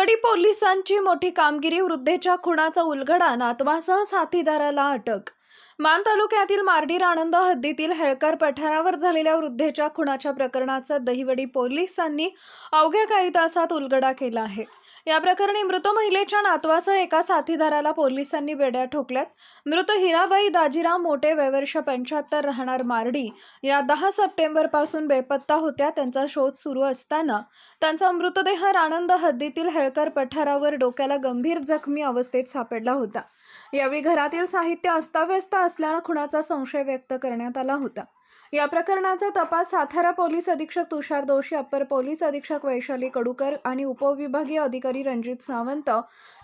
दहिवडी पोलिसांची मोठी कामगिरी वृद्धेच्या खुणाचा उलगडा नातवासह साथीदाराला अटक. मान तालुक्यातील मार्डीर आनंद हद्दीतील हेळकर पठारावर झालेल्या वृद्धेच्या खुणाच्या प्रकरणाचा दहिवडी पोलिसांनी अवघ्या काही तासात उलगडा केला आहे. या प्रकरणी मृत महिलेच्या नातवासह एका साथीदाराला पोलिसांनी बेड्या ठोकल्यात. मृत हिराबाई दाजीराव मोठे वयवर्ष पंच्याहत्तर राहणार मारडी या दहा सप्टेंबरपासून बेपत्ता होत्या. त्यांचा शोध सुरू असताना त्यांचा मृतदेह राणंद हद्दीतील हेळकर पठारावर डोक्याला गंभीर जखमी अवस्थेत सापडला होता. यावेळी घरातील साहित्य अस्ताव्यस्त असल्यानं खुणाचा संशय व्यक्त करण्यात आला होता. या प्रकरणाचा तपास सातारा पोलीस अधीक्षक तुषार दोषी अप्पर पोलीस अधीक्षक वैशाली कडूकर आणि उपविभागीय अधिकारी रणजित सावंत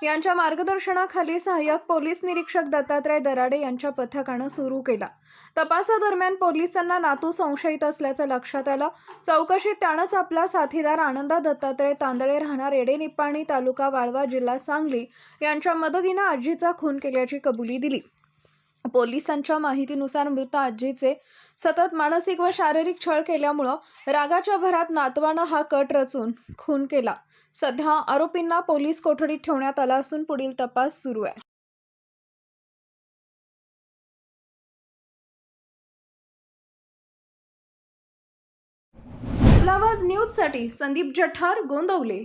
यांच्या मार्गदर्शनाखाली सहाय्यक पोलीस निरीक्षक दत्तात्रय दराडे यांच्या पथकानं सुरू केला. तपासादरम्यान पोलिसांना नातू संशयित असल्याचं लक्षात आलं. चौकशीत त्यानंच आपला साथीदार आनंदा दत्तात्रय तांदळे राहणार एडेनिप्पाणी तालुका वाळवा जिल्हा सांगली यांच्या मदतीनं आजीचा खून केल्याची कबुली दिली. पोलिसांच्या माहितीनुसार मृत आजीचे सतत मानसिक व शारीरिक छळ केल्यामुळं रागाच्या भरात नातवानं हा कट रचून खून केला. सध्या आरोपींना पोलीस कोठडीत ठेवण्यात आला असून पुढील तपास सुरू आहे. आवाज न्यूजसाठी संदीप जठार गोंदवले.